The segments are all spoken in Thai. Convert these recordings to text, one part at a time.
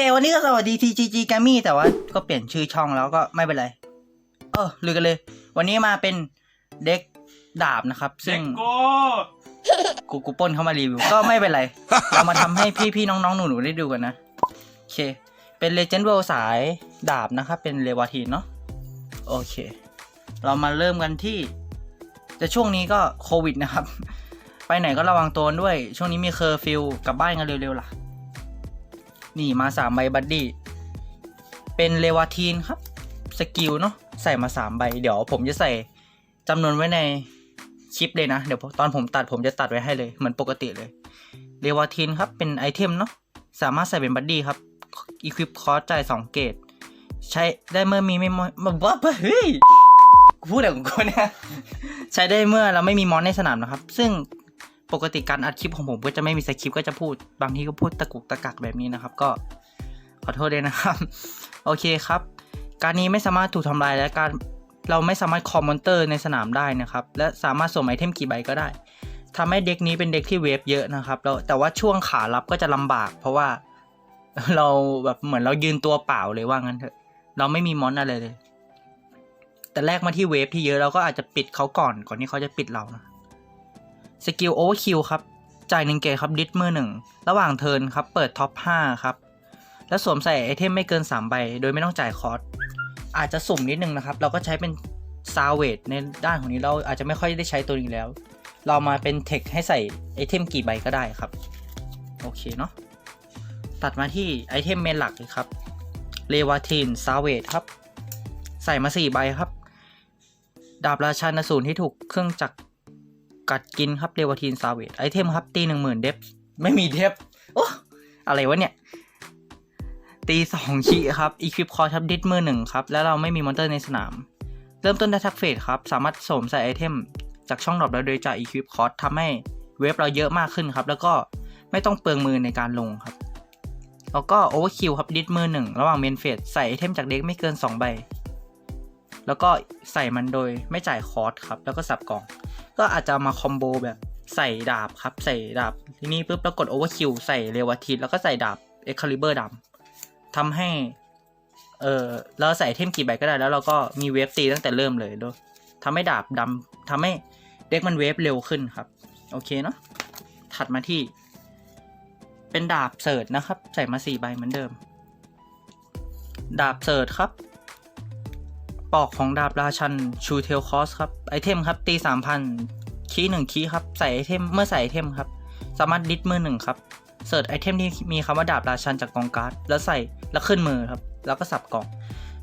เควันนี้ก็สวัสดี TGG g a m m y แต่ว่าก็เปลี่ยนชื่อช่องแล้วก็ไม่เป็นไร เออลือกันเลย วันนี้มาเป็นเด็กดาบนะครับ ซึ่ง โก้กูกูปล้นเข้ามารีวิว ก็ไม่เป็นไร เรามาทำให้พี่ๆน้องๆหนูๆได้ดูกันนะ โอเค เป็นเลเจนด์เวลสายดาบนะครับ เป็นเลวาทีนเนาะโอเค เรามาเริ่มกันที่ แต่ช่วงนี้ก็โควิดนะครับ ไปไหนก็ระวังตัวด้วย ช่วงนี้มีเคอร์ฟิวกลับบ้านกันเร็วๆล่ะ นี่มาสามใบบัดดี้เป็นเลวาทีนครับสกิลเนาะใส่มาสามใบเดี๋ยวผมจะใส่จำนวนไว้ในคลิปเลยนะ เดี๋ยวตอนผมตัดผมจะตัดไว้ให้เลยเหมือนปกติเลยเลวาทีนครับเป็นไอเทมเนาะสามารถใส่เป็นบัดดี้ครับอีควิปคอร์จ่ายสองเกตใช้ได้เมื่อมีไม่มอนมาบ้าเฮ้ยกูพูดอะไรของกูเนี่ยใช้ได้เมื่อเราไม่มีมอนในสนามนะครับ ซึ่ง ปกติการอัดคลิปของผมก็จะไม่มีสคริปต์ก็จะพูด บางทีก็พูดตะกุกตะกักแบบนี้นะครับ ก็ขอโทษด้วยนะครับ โอเคครับ การนี้ไม่สามารถถูกทำลายและการเราไม่สามารถคอมมอนเตอร์ในสนามได้นะครับ และสามารถสวมไอเทมกี่ใบก็ได้ทำให้เด็กนี้เป็นเด็กที่เวฟเยอะนะครับแล้วแต่ว่าช่วงขารับก็จะลำบาก เพราะว่าเราแบบเหมือนเรายืนตัวเปล่าเลยว่างั้นเถอะ เราไม่มีมอนอะไรเลย แต่แรกมาที่เวฟที่เยอะเราก็อาจจะปิดเขาก่อนก่อนที่เขาจะปิดเรานะ สกิลโอเวอร์คิวครับ จ่ายหนึ่งเกตครับดิสมือหนึ่งระหว่างเทิร์นครับ เปิดท็อป5ครับ แล้วสวมใส่ไอเทมไม่เกิน 3 ใบ โดยไม่ต้องจ่ายคอร์สอาจจะสุ่มนิดนึงนะครับ เราก็ใช้เป็นซาวเวดในด้านของนี้เราอาจจะไม่ค่อยได้ใช้ตัวนี้แล้ว เรามาเป็นเทคให้ใส่ไอเทมกี่ใบก็ได้ครับ โอเคเนาะตัดมาที่ไอเทมเมนหลักเลยครับเลวาทินซาวเวดครับ ใส่มา 4 ใบครับ ดาบราชานสูรที่ถูกเครื่องจักร กัดกินครับเรวาทีนซาเวตไอเทมครับ ตีหนึ่งหมื่นเดฟไม่มีเดฟโอ้อะไรวะเนี่ย ตีสองขีครับอีควิปคอร์ทับดิสมือหนึ่งครับ แล้วเราไม่มีมอนเตอร์ในสนาม เริ่มต้นได้ทักเฟสครับ สามารถสวมใส่ไอเทม จากช่องดรอปแล้วโดยจ่ายอีควิปคอร์ทำให้เวฟเราเยอะมากขึ้นครับ แล้วก็ไม่ต้องเปลืองมือในการลงครับ แล้วก็โอเวอร์คิวครับดิสมือหนึ่งระหว่างเมนเฟสใส่ไอเทมจากเด็กไม่เกิน 2 ใบ แล้วก็ใส่มันโดยไม่จ่ายคอร์สครับ แล้วก็สับกล่อง ก็อาจจะมาคอมโบแบบใส่ดาบครับ ใส่ดาบทีนี้ปุ๊บแล้วกดโอเวอร์คิวใส่เรวาทิแล้วก็ใส่ดาบเอ็กคาลิเบอร์ดำทำให้ เออเราใส่เทมกี่ใบก็ได้แล้วเราก็มีเวฟตีตั้งแต่เริ่มเลยด้วยทำให้ดาบดำทำให้เด็กมันเวฟเร็วขึ้นครับ โอเคเนาะถัดมาที่ เป็นดาบเสิร์ชนะครับ ใส่มาสี่ใบเหมือนเดิม ดาบเสิร์ชครับ ปอกของดาบราชันชูเทลคอสครับไอเทมครับตีสามพันคีหนึ่งคีครับใส่ไอเทมเมื่อใส่ไอเทมครับสามารถดิสมือหนึ่งครับเสิร์ชไอเทมที่มีคำว่าดาบราชันจากกองการ์ดแล้วใส่แล้วขึ้นมือครับแล้วก็สับกล่อง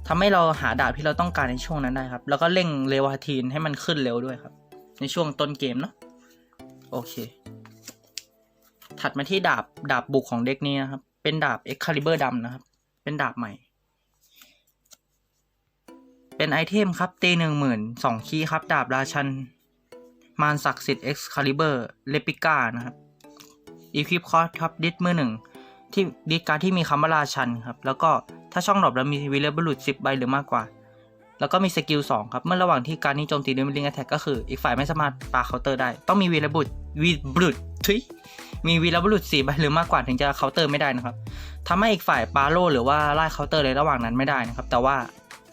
ทำให้เราหาดาบที่เราต้องการในช่วงนั้นได้ครับ แล้วก็เร่งเรวาทีนให้มันขึ้นเร็วด้วยครับ ในช่วงต้นเกมเนาะโอเค ถัดมาที่ดาบดาบบุกของเด็กนี้นะครับ เป็นดาบเอ็กคาลิเบอร์ดำนะครับ เป็นดาบใหม่ เป็นไอเทมครับตีหนึ่งหมื่นสองคีย์ครับ ดาบราชัน มารศักดิ์สิทธิ์เอ็กคาลิเบอร์เลปิก้านะครับอีควิปคอร์ครับดิสมือหนึ่งที่ดิสการที่มีคำว่าราชันครับ แล้วก็ถ้าช่องดรอปแล้วมีวิเลเบลุดสิบใบหรือมากกว่า แล้วก็มีสกิลสองครับ เมื่อระหว่างที่การนี้โจมตีด้วยมิลิงแอทแทกก็คืออีกฝ่ายไม่สามารถปาเคาน์เตอร์ได้ ต้องมีวีเลบุตวีบลุดทุยมีวีเลบุลุดสี่ใบหรือมากกว่าถึงจะเคาน์เตอร์ไม่ได้นะครับทำให้อีกฝ่ายปาโลหรือว่าไล่เคาน์เตอร์เลยระหว่างนั้นไม่ได้นะครับ แต่ว่า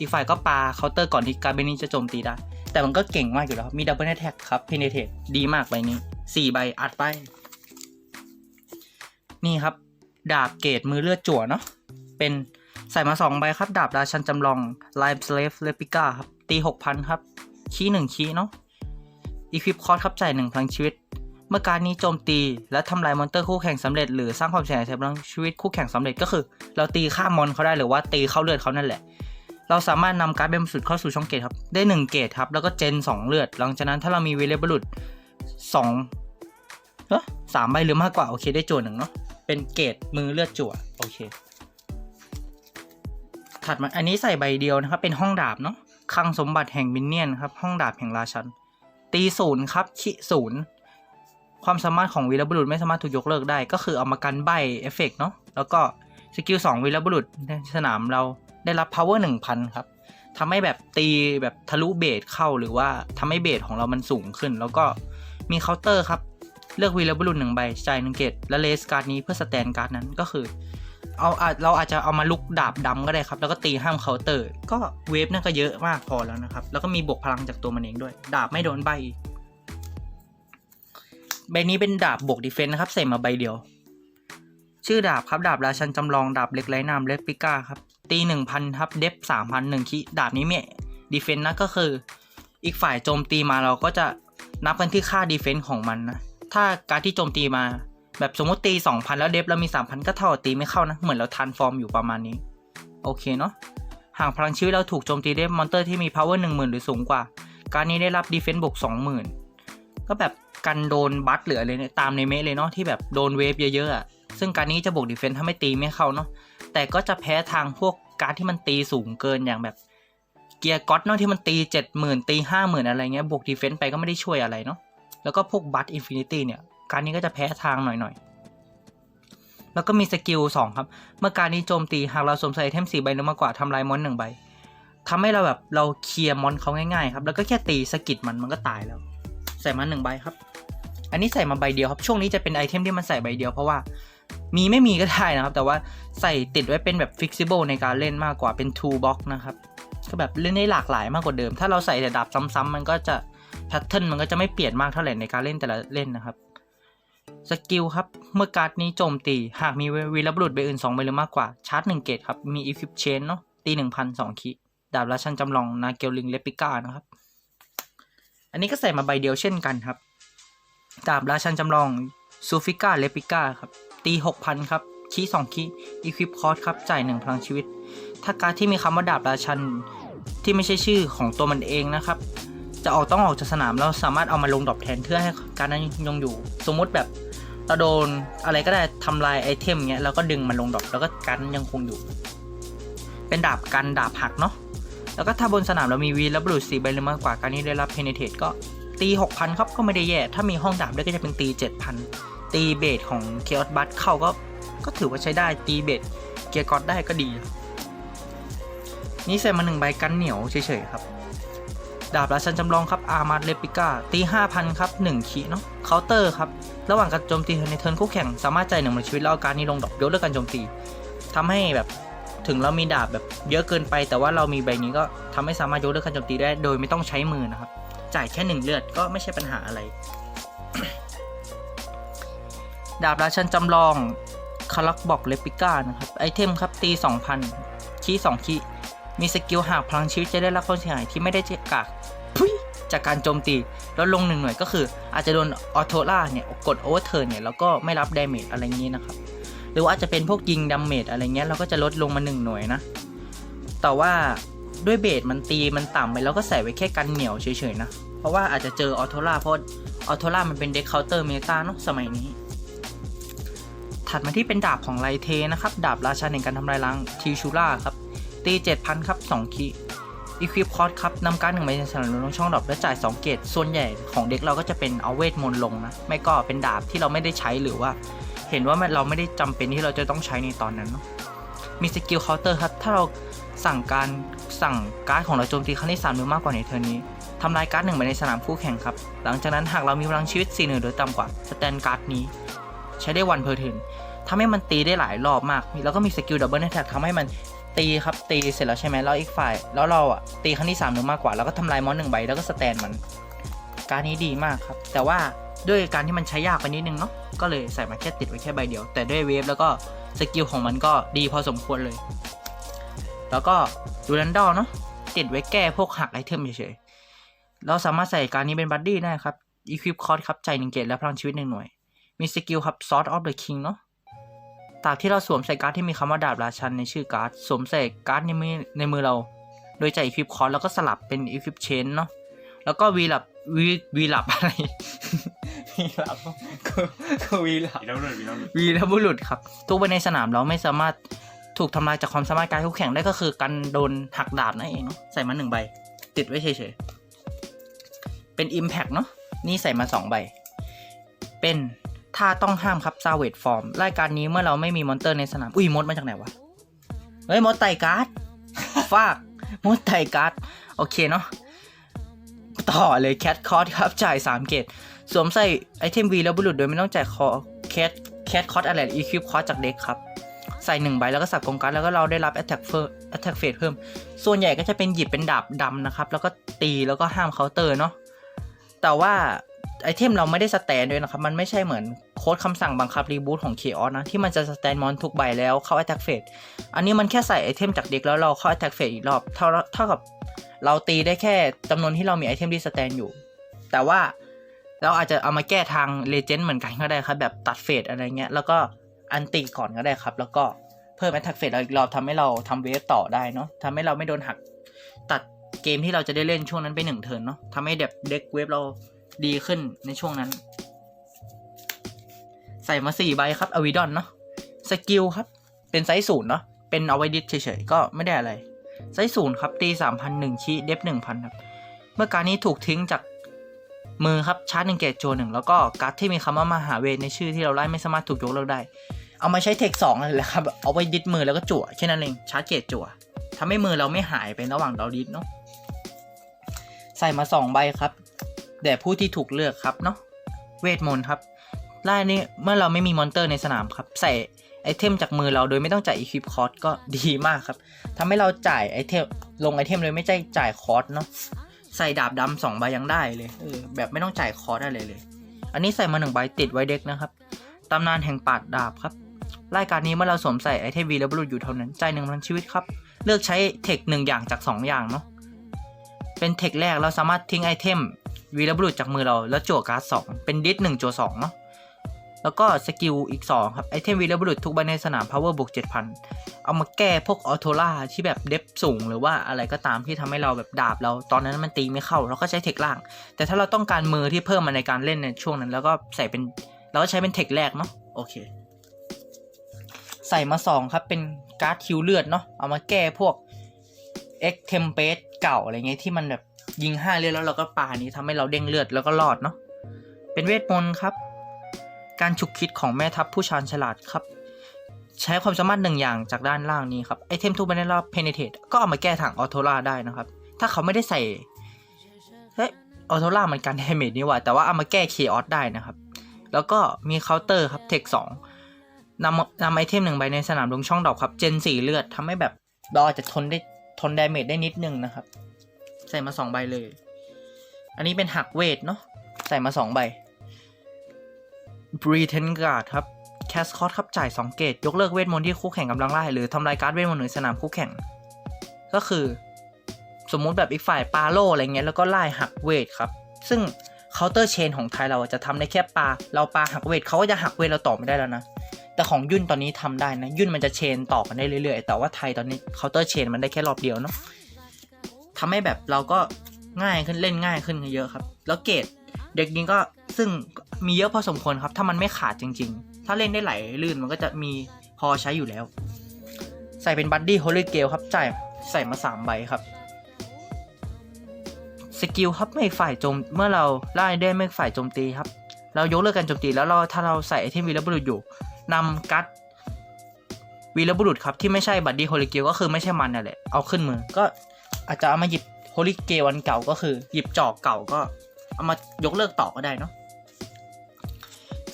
อีกฝ่ายก็ปาเคาน์เตอร์ก่อนที่การเบนี้จะโจมตีได้ แต่มันก็เก่งมากอยู่แล้ว มีดับเบิลแท็กครับเพเนเทตดีมากใบนี้สี่ใบอัดไป นี่ครับ ดาบเกรดมือเลือดจั่วเนาะเป็นใส่มาสองใบครับ ดาบราชันจำลอง Live Slave Replica ครับ ตีหกพันครับคีหนึ่งคีเนาะอีควิปคอร์สครับจ่ายหนึ่งพลังชีวิต เมื่อการนี้โจมตีและทำลายมอนเตอร์คู่แข่งสำเร็จหรือสร้างความเสียหายแก่พลังชีวิตคู่แข่งสำเร็จก็คือ เราตีฆ่ามอนเขาได้หรือว่าตีเข้าเลือดเขานั่นแหละ เราสามารถนำการ์ดเบมสุดเข้าสู่ช่องเกตครับ ได้หนึ่งเกตครับ แล้วก็เจนสองเลือด หลังจากนั้นถ้าเรามีเวเลบรุดสองเฮ้สามใบหรือมากกว่า โอเค ได้จั่วหนึ่งเนาะ เป็นเกตมือเลือดจั่ว โอเค ถัดมา อันนี้ใส่ใบเดียวนะครับ เป็นห้องดาบเนาะคลังสมบัติแห่งมินเนี่ยนครับ ห้องดาบแห่งราชัน ตีศูนย์ครับขีศูนย์ความสามารถของวีรบุรุษไม่สามารถถูกยกเลิกได้ ก็คือเอามากันใบเอฟเฟกเนาะ แล้วก็สกิลสองวีรบุรุษในสนามเรา ได้รับ power หนึ่งพันครับทำให้แบบตีแบบทะลุเบสเข้าหรือว่าทำให้เบสของเรามันสูงขึ้น แล้วก็มีเคาน์เตอร์ครับ เลือกวีรบุรุษหนึ่งใบจ่ายหนึ่งเกตและเลสการ์ดนี้เพื่อสแตนการ์ดนั้นก็คือเอาเราอาจจะเอามาลุกดาบดำก็ได้ครับ แล้วก็ตีห้ามเคาน์เตอร์ ก็เวฟนั่นก็เยอะมากพอแล้วนะครับ แล้วก็มีบวกพลังจากตัวมันเองด้วย ดาบไม่โดนใบอีกใบนี้เป็นดาบบวกดีเฟนส์นะครับ ใส่มาใบเดียว ชื่อดาบครับ ดาบราชันจำลองดาบเล็กไร้นามเลปิก้าครับ ตีหนึ่งพันครับ เดฟสามพันหนึ่งคิดาบนี้เนี่ยดีเฟนส์นะก็คือ อีกฝ่ายโจมตีมาเราก็จะนับกันที่ค่าดีเฟนส์ของมันนะ ถ้าการที่โจมตีมา แบบสมมติตี2,000แล้วเดฟเรามี3,000ก็เท่าตีไม่เข้านะ เหมือนเราทันฟอร์มอยู่ประมาณนี้ โอเคเนาะหากพลังชีวิตเราถูกโจมตีด้วยมอนเตอร์ที่มี power 10,000 หรือสูงกว่า การนี้ได้รับ defense บวก20,000 ก็แบบกันโดนบัตหรืออะไรเนี่ยตามในเมะเลยเนาะที่แบบโดนเวฟเยอะๆอะซึ่งการนี้จะบวก defense ถ้าไม่ตีไม่เข้าเนาะ แต่ก็จะแพ้ทางพวกการดที่มันตีสูงเกินอย่างแบบเกียร์ก็อตเนาะที่มันตี70,000ตี50,000อะไรเงี้ยบวก defense ไปก็ไม่ได้ช่วยอะไรเนาะแล้วก็พวกบัตอินฟินิตี้เนี่ย การนี้ก็จะแพ้ทางหน่อยๆ แล้วก็มีสกิล2ครับ เมื่อการนี้โจมตีหากเราสวมใส่ไอเทมสีใบหรือมากกว่าทำลายมอนหนึ่งใบทำให้เราแบบเราเคลียร์มอนเขาง่ายๆครับแล้วก็แค่ตีสกิดมันมันก็ตายแล้ว ใส่มาหนึ่งใบครับ อันนี้ใส่มาใบเดียวครับช่วงนี้จะเป็นไอเทมที่มันใส่ใบเดียวเพราะว่า มีไม่มีก็ได้นะครับ แต่ว่าใส่ติดไว้เป็นแบบ flexible ในการเล่นมากกว่าเป็น two box นะครับ ก็แบบเล่นได้หลากหลายมากกว่าเดิม ถ้าเราใส่แต่ดาบซ้ำๆมันก็จะแพทเทิร์นมันก็จะไม่เปลี่ยนมากเท่าไหร่ในการเล่นแต่ละเล่นนะครับสกิลครับ เมื่อการ์ดนี้โจมตี หากมีวีรบุรุษใบอื่น2ใบหรือมากกว่า ชาร์จ1เกตครับ มีอีฟิปเชนเนาะ ตี1,000 2คีดาบราชันจำลอง นาเกลลิงเลปิก้านะครับ อันนี้ก็ใส่มาใบเดียวเช่นกันครับ ดาบราชันจำลองซูฟิก้าเลปิก้าครับ ตี 6,000 ครับคี2คีอีควิปคอร์สครับ จ่าย 1 พลังชีวิต ถ้าการที่มีคำว่าดาบราชันที่ไม่ใช่ชื่อของตัวมันเองนะครับ จะออกต้องออกจากสนามเราสามารถเอามาลงดรอปแทนเพื่อให้การนั้นยังอยู่ สมมติแบบเราโดนอะไรก็ได้ทำลายไอเทมเงี้ยแล้วก็ดึงมันลงดรอปแล้วก็การยังคงอยู่ เป็นดาบกันดาบหักเนาะแล้วก็ถ้าบนสนามเรามีวีและบรูสีใบหรือมากกว่าการนี้ได้รับเพนเทตก็ตี 6,000 ครับก็ไม่ได้แย่ ถ้ามีห้องดาบด้วยก็จะเป็นตี 7,000 ตีเบสของเคออสบัตเข้าก็ก็ถือว่าใช้ได้ตีเบสเกียร์กอดได้ก็ดี นี่ใส่มาหนึ่งใบกันเหนียวเฉยๆครับดาบราชันจำลองครับอาร์มาร์เลปิก้าตี5,000 ครับ 1 ขีเนาะเคาน์เตอร์ครับ ระหว่างการโจมตีในเทิร์นคู่แข่ง สามารถจ่ายหนึ่งหมื่นชีวิตแล้วเอาการนี้ลงดอกยกเลิกการโจมตีทำให้แบบถึงเรามีดาบแบบเยอะเกินไป แต่ว่าเรามีใบนี้ก็ทำให้สามารถยกเลิกการโจมตีได้ โดยไม่ต้องใช้มือนะครับ จ่ายแค่หนึ่งเลือดก็ไม่ใช่ปัญหาอะไร ดาบราชันจำลองคารักบอกเลปิก้านะครับ ไอเทมครับตี 2,000คี2คีมีสกิลหากพลังชีวิตจะได้รับความเสียหายที่ไม่ได้จากจากการโจมตีลดลงหนึ่งหน่วยก็คือ อาจจะโดนออโตล่าเนี่ยกดโอเวอร์เทิร์นเนี่ยแล้วก็ไม่รับดาเมจอะไรอย่างนี้นะครับ หรือว่าอาจจะเป็นพวกยิงดาเมจอะไรเงี้ยเราก็จะลดลงมาหนึ่งหน่วยนะ แต่ว่าด้วยเบสมันตีมันต่ำไปแล้วก็ใส่ไว้แค่กันเหนียวเฉยๆนะ เพราะว่าอาจจะเจอออโตล่าเพราะออโตล่ามันเป็นเด็กเคาน์เตอร์เมตาเนาะสมัยนี้ ถัดมาที่เป็นดาบของไลเทนะครับ ดาบราชาแห่งการทำลายล้างทิวชูล่าครับ ตี7,000ครับ2คีอีควิปคอร์สครับนำการหนึ่งใบในสนามลงช่องดรอปและจ่าย 2 เกตส่วนใหญ่ของเด็กเราก็จะเป็นเอาเวทมนต์ลงนะ ไม่ก็เป็นดาบที่เราไม่ได้ใช้หรือว่า เห็นว่าเราไม่ได้จำเป็นที่เราจะต้องใช้ในตอนนั้นเนาะมีสกิลเคาน์เตอร์ครับถ้าเราสั่งการสั่งการ์ดของเราโจมตีครั้งที่3หรือมากกว่าในเทิร์นนี้ทำลายการ์ดหนึ่งใบในสนามคู่แข่งครับ หลังจากนั้นหากเรามีพลังชีวิต4หนึ่งหรือต่ำกว่าสแตนการ์ดนี้ ใช้ได้วันเพอร์เทิร์น ทำให้มันตีได้หลายรอบมาก แล้วก็มีสกิลดับเบิลแท็กทำให้มันตีครับตีเสร็จแล้วใช่ไหมแล้วอีกฝ่าย แล้วเราอะตีครั้งที่3หรือมากกว่า แล้วก็ทำลายมอนหนึ่งใบแล้วก็สแตนมัน การนี้ดีมากครับ แต่ว่าด้วยการที่มันใช้ยากไปนิดนึงเนาะก็เลยใส่มาแค่ติดไว้แค่ใบเดียว แต่ด้วยเวฟแล้วก็สกิลของมันก็ดีพอสมควรเลย แล้วก็ดูรันดอลเนาะติดไว้แก้พวกหักไอเทมเฉยๆเราสามารถใส่การนี้เป็นบัดดี้ได้ครับอีควิปคอร์สครับใจหนึ่งเกตและพลังชีวิตหนึ่งหน่วย มีสกิลครับ Sword of the King เนาะ ตราบที่เราสวมใส่การ์ดที่มีคำว่าดาบราชันในชื่อการ์ดสวมใส่การ์ดในมือในมือเรา โดยจ่ายอีควิปคอร์สแล้วก็สลับเป็นอีควิปเชนเนาะแล้วก็วีลับวีวีลับอะไรวีลับคือคือวีลับวีรบุรุษวีรบุรุษวีรบุรุษครับทุกใบในสนามเราไม่สามารถถูกทำลายจากความสามารถการคู่แข่งได้ก็คือการโดนหักดาบนั่นเองเนาะใส่มาหนึ่งใบ ติดไว้เฉยๆเป็น Impact เนาะนี่ใส่มาสองใบ เป็น ท่าต้องห้ามครับซาเวตฟอร์มรายการนี้เมื่อเราไม่มีมอนเตอร์ในสนาม อุ้ยมดมาจากไหนวะ เฮ้ยมดไตการ์ดฟากมดไตการ์ดโอเคเนาะต่อเลยแคทคอร์ครับ จ่าย 3 เกตสวมใส่ไอเทมวีแล้วบุรุษโดยไม่ต้องจ่ายคอแคทแคทคอร์อะไรอีคิวคอร์จากเด็กครับ ใส่หนึ่งใบแล้วก็สับกองการดแล้วก็เราได้รับ attack เพิ่ม attack phase เพิ่ม ส่วนใหญ่ก็จะเป็นหยิบเป็นดาบดำนะครับ แล้วก็ตีแล้วก็ห้ามเคาน์เตอร์เนาะแต่ว่า ไอเทมเราไม่ได้สแตนด้วยนะครับ มันไม่ใช่เหมือนโค้ดคำสั่งบังคับรีบูตของ Chaos นะ ที่มันจะสแตนมอนทุกใบแล้วเข้า attack phase อันนี้มันแค่ใส่ไอเทมจากเด็กแล้วเราเข้า attack phase อีกรอบเท่าเท่ากับเราตีได้แค่จำนวนที่เรามีไอเทมที่สแตนอยู่ แต่ว่าเราอาจจะเอามาแก้ทางเลเจนด์เหมือนกันก็ได้ครับ แบบตัดเฟสอะไรเงี้ย แล้วก็อันติก่อนก็ได้ครับ แล้วก็เพิ่ม attack phase เราอีกรอบทำให้เราทำเวฟต่อได้เนาะทำให้เราไม่โดนหักตัดเกมที่เราจะได้เล่นช่วงนั้นไปหนึ่งเทิร์นเนาะทำให้เด็กเด็กเวฟเรา ดีขึ้นในช่วงนั้น ใส่มาสี่ใบครับอวิดอนเนาะสกิลครับ เป็นไซส์ศูนย์เนาะเป็นเอาไว้ดิสเฉยๆ ก็ไม่ได้อะไร ไซส์ศูนย์ครับ ตีสามพันหนึ่งชี้เดฟหนึ่งพันครับ เมื่อการนี้ถูกทิ้งจากมือครับชาร์จหนึ่งเกตโจหนึ่งแล้วก็การ์ดที่มีคำว่ามหาเวทในชื่อที่เราไล่ไม่สามารถถูกยกเลิกได้ เอามาใช้เทคสองเลยแหละครับ เอาไว้ดิสมือแล้วก็จั่วแค่นั้นเองชาร์จเกตจั่วทำให้มือเราไม่หายไประหว่างเราดิสเนาะใส่มาสองใบครับ แด่ผู้ที่ถูกเลือกครับเนาะเวทมนต์ครับไล่นี้เมื่อเราไม่มีมอนเตอร์ในสนามครับ ใส่ไอเทมจากมือเราโดยไม่ต้องจ่ายอีควิปคอร์สก็ดีมากครับทำให้เราจ่ายไอเทมลงไอเทมเลยไม่ใช่จ่ายคอร์สเนาะใส่ดาบดำสองใบยังได้เลยเออแบบไม่ต้องจ่ายคอร์สอะไรเลย อันนี้ใส่มาหนึ่งใบติดไว้เด็กนะครับตำนานแห่งปาดดาบครับรายการนี้เมื่อเราสวมใส่ไอเทมวีแล้วบรุษอยู่เท่านั้นจ่ายหนึ่งพันชีวิตครับเลือกใช้เทคหนึ่งอย่างจาก 2 อย่างเนาะเป็นเทคแรกเราสามารถทิ้งไอเทม วีแล้วบรุษจากมือเราแล้วจั่วการ์ดสองเป็นดิสหนึ่งจั่วสองเนาะแล้วก็สกิลอีก 2 ครับ ไอเทมวีแล้วบรุษทุกใบในสนาม power บวก7,000 เอามาแก้พวกออโทล่าที่แบบเดฟสูง หรือว่าอะไรก็ตามที่ทำให้เราแบบดาบเราตอนนั้นมันตีไม่เข้า เราก็ใช้เทคล่าง แต่ถ้าเราต้องการมือที่เพิ่มมาในการเล่นในช่วงนั้น แล้วก็ใส่เป็นเราก็ใช้เป็นเทคแรกเนาะโอเค ใส่มาสองครับเป็นการ์ดคิวเลือดเนาะเอามาแก้พวก X t e m p a t e เก่าอะไรเงี้ยที่มันแบบ ยิงห้าเลือดแล้วเราก็ปานี้ทำให้เราเด้งเลือดแล้วก็รอดเนาะเป็นเวทมนต์ครับ การฉุกคิดของแม่ทัพผู้ชาญฉลาดครับ ใช้ความสามารถหนึ่งอย่างจากด้านล่างนี้ครับไอเทมทุกใบในรอบเพนเทตก็เอามาแก้ทางออโทล่าได้นะครับ ถ้าเขาไม่ได้ใส่เฮ้ยออโทล่ามันการดเมจนี่หว่า แต่ว่าเอามาแก้เคออสได้นะครับ แล้วก็มีเคาน์เตอร์ครับเทคสองนำนำไอเทมหนึ่งใบในสนามลงช่องดอกครับ เจนสี่เลือดทำให้แบบเราอาจจะทนได้ทนดาเมจได้นิดนึงนะครับ ใส่มาสองใบเลย อันนี้เป็นหักเวทเนาะใส่มาสองใบบรีเทนการ์ดครับแคสคอตครับจ่าย 2 เกตยกเลิกเวทมนต์ที่คู่แข่งกำลังไล่หรือทำลายการ์ดเวทมนต์ในสนามคู่แข่ง ก็คือ สมมุติแบบอีกฝ่ายปาโลอะไรเงี้ยแล้วก็ไล่หักเวทครับ ซึ่งเคาน์เตอร์เชนของไทยเราจะทำได้แค่ปา เราปาหักเวทเขาก็จะหักเวทเราต่อไม่ได้แล้วนะ แต่ของยุ่นตอนนี้ทำได้นะ ยุ่นมันจะเชนต่อกันได้เรื่อยๆ แต่ว่าไทยตอนนี้เคาน์เตอร์เชนมันได้แค่รอบเดียวเนาะ ทำให้แบบเราก็ง่ายขึ้นเล่นง่ายขึ้นเยอะครับ แล้วเกรดเด็กนี้ก็ซึ่งมีเยอะพอสมควรครับ ถ้ามันไม่ขาดจริง ๆ ถ้าเล่นได้ไหลลื่นมันก็จะมีพอใช้อยู่แล้ว ใส่เป็นบัดดี้โฮลิเกลครับจ่ายใส่มาสามใบครับสกิลครับไม่ฝ่ายโจมเมื่อเราไล่ได้ไม่ฝ่ายโจมตีครับ เรายกเลิกการโจมตีแล้วเราถ้าเราใส่ไอเทมวีรบุรุษอยู่นำกัดวีรบุรุษครับที่ไม่ใช่บัดดี้โฮลิเกลก็คือไม่ใช่มันนั่นแหละเอาขึ้นมือก็ อาจจะเอามาหยิบโฮลิเกวันเก่าก็คือ หยิบจอกเก่าก็ เอามายกเลิกต่อก็ได้เนาะ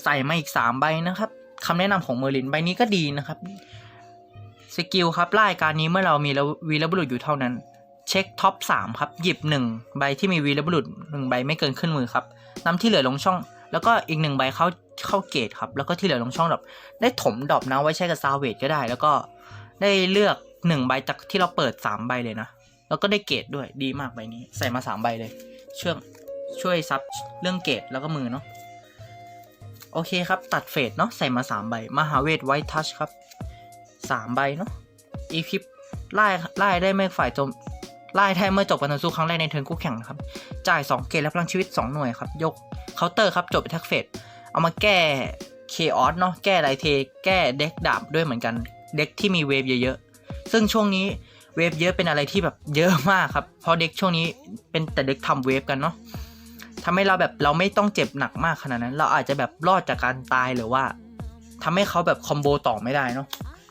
ใส่มาอีกสามใบนะครับคำแนะนำของเมอร์ลินใบนี้ก็ดีนะครับสกิลครับไล่การนี้เมื่อเรามีวีรบุรุษอยู่เท่านั้น เช็คท็อป3ครับหยิบ 1 ใบที่มีวีรบุรุษ1ใบไม่เกินขึ้นมือครับนำที่เหลือลงช่อง แล้วก็อีกหนึ่งใบเข้าเข้าเกตครับ แล้วก็ที่เหลือลงช่องดอปได้ถมดอปนะไว้ใช้กับซาเวทก็ได้ แล้วก็ได้เลือก1ใบจากที่เราเปิด 3 ใบเลยนะ แล้วก็ได้เกตด้วยดีมากใบนี้ ใส่มา3ใบเลย ช่วยช่วยซับเรื่องเกตแล้วก็มือเนาะโอเคครับตัดเฟดเนาะใส่มา3ใบมหาเวทไวท์ทัชครับ3ใบเนาะอีพิปไล่ไล่ได้ไม่ฝ่ายโจมไล่แทนเมื่อจบการต่อสู้ครั้งแรกในเทิร์นคู่แข่งครับ จ่าย 2 เกตและพลังชีวิต 2 หน่วยครับ ยกเคาน์เตอร์ครับ จบแท็กเฟสเอามาแก้เคออสเนาะแก้ไรเท แก้เด็กดาบด้วยเหมือนกัน เด็กที่มีเวฟเยอะๆ ซึ่งช่วงนี้ เวฟเยอะเป็นอะไรที่แบบเยอะมากครับ เพราะเด็กช่วงนี้เป็นแต่เด็กทำเวฟกันเนาะทำให้เราแบบเราไม่ต้องเจ็บหนักมากขนาดนั้น เราอาจจะแบบรอดจากการตายหรือว่าทำให้เขาแบบคอมโบต่อไม่ได้เนาะ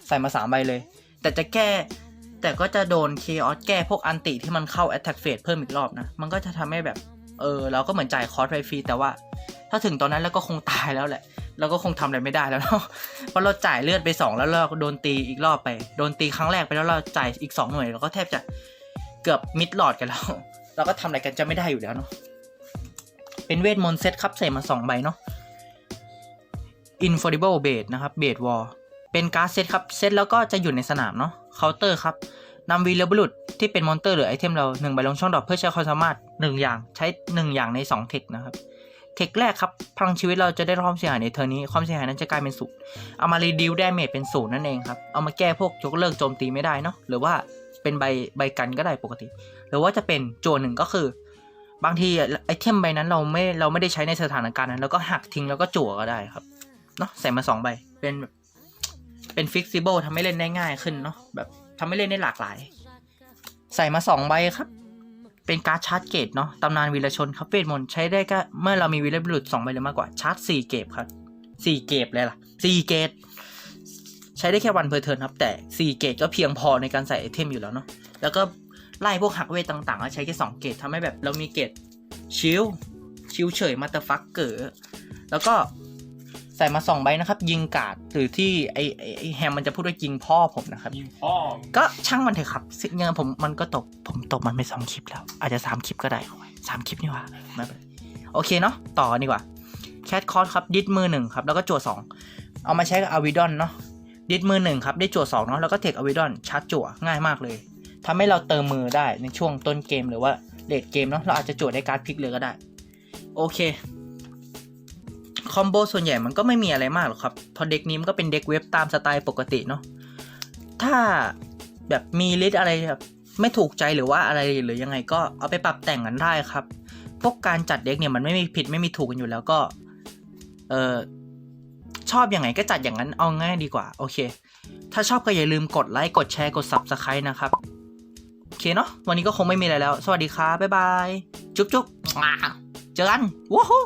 ใส่มาสามใบเลย แต่จะแก้ แต่ก็จะโดนเคออสแก้พวกอันติที่มันเข้า Attack Phase เพิ่มอีกรอบนะ มันก็จะทำให้แบบ เออเราก็เหมือนจ่ายคอร์สไปฟรีแต่ว่า ถ้าถึงตอนนั้นเราก็คงตายแล้วแหละ เราก็คงทำอะไรไม่ได้แล้วเนาะเพราะเราจ่ายเลือดไปสองแล้วเราโดนตีอีกรอบไป โดนตีครั้งแรกไปแล้วเราจ่ายอีกสองหน่วยเราก็แทบจะเกือบมิดหลอดกันแล้วเราก็ทำอะไรกันจะไม่ได้อยู่แล้วเนาะเป็นเวทมนต์เซตครับใส่มาสองใบเนาะ Infallible b a s e นะครับ b a s e War เป็นการ์ดเซตครับ เซตแล้วก็จะอยู่ในสนามเนาะเคาน์เตอร์ครับ นำวีเลบุรุษที่เป็นมอนเตอร์หรือไอเทมเราหนึ่งใบลงช่องดอกเพื่อใช้ความสามารถหนึ่งอย่างใช้หนึ่งอย่างในสองเทคนะครับ เทคแรกครับพลังชีวิตเราจะได้รับความเสียหายในเทอร์นี้ ความเสียหายนั้นจะกลายเป็นศูนย์เอามารีดิวแดเมจเป็นศูนย์นั่นเองครับเอามาแก้พวกยกเลิกโจมตีไม่ได้เนาะหรือว่าเป็นใบใบกันก็ได้ปกติ หรือว่าจะเป็นโจหนึ่งก็คือบางทีไอเทมใบนั้นเราไม่เราไม่ได้ใช้ในสถานการณ์นั้นเราก็หักทิ้งแล้วก็จั่วก็ได้ครับเนาะใส่มาสองใบเป็นเป็นฟิกซิเบิลทำให้เล่นได้ง่ายขึ้นเนาะแบบ ทำให้เล่นได้หลากหลาย ใส่มาสองใบครับ เป็นการ์ดชาร์จเกตเนาะตำนานวีรชนครับเวทมนต์ใช้ได้ก็เมื่อเรามีวีรบุรุษสองใบหรือมากกว่าชาร์จสี่เกตครับสี่เกตเลยล่ะสี่เกตใช้ได้แค่วันเพอร์เทิร์นครับ แต่สี่เกตก็เพียงพอในการใส่ไอเทมอยู่แล้วเนาะแล้วก็ไล่พวกหักเวทต่างๆก็ใช้แค่สองเกตทำให้แบบเรามีเกตชิลชิลเฉยมาตอร์ฟักเกอร์แล้วก็ ใส่มาสองใบนะครับ ยิงกาดหรือที่ไอไอ้ไอแฮมมันจะพูดว่ายิงพ่อผมนะครับ ยิงพ่อก็ช่างมันเถอะครับสิ่งเงินผมมันก็ตกผมตกมันไปสองคลิปแล้ว อาจจะสามคลิปก็ได้เอาไว้สามคลิปนี่หว่าไม่เป็นไรโอเคเนาะต่อกันดีกว่าแคทคอร์สครับดิดมือหนึ่งครับ แล้วก็จั่วสองเอามาใช้กับอาวิดอนเนาะดิดมือหนึ่งครับ ได้จั่วสองเนาะแล้วก็เทคอาวิดอนชาร์จจั่วง่ายมากเลยทำให้เราเติมมือได้ในช่วงต้นเกมหรือว่าเลดเกมเนาะเราอาจจะจั่วได้การ์ดพลิกเลยก็ได้ โอเค คอมโบส่วนใหญ่มันก็ไม่มีอะไรมากหรอกครับเพราะเด็กนี้มันก็เป็นเด็กเว็บตามสไตล์ปกติเนาะถ้าแบบมีลิสต์อะไรแบบไม่ถูกใจหรือว่าอะไรหรือยังไงก็เอาไปปรับแต่งกันได้ครับ พวกการจัดเด็กเนี่ยมันไม่มีผิดไม่มีถูกกันอยู่แล้วก็ เออชอบอย่างไงก็จัดอย่างนั้นเอาง่ายดีกว่า โอเค ถ้าชอบก็อย่าลืมกดไลค์กดแชร์กด Subscribe นะครับ โอเคเนาะวันนี้ก็คงไม่มีอะไรแล้ว สวัสดีครับบ๊ายบาย จุ๊บจุ๊บเจอกันว้าว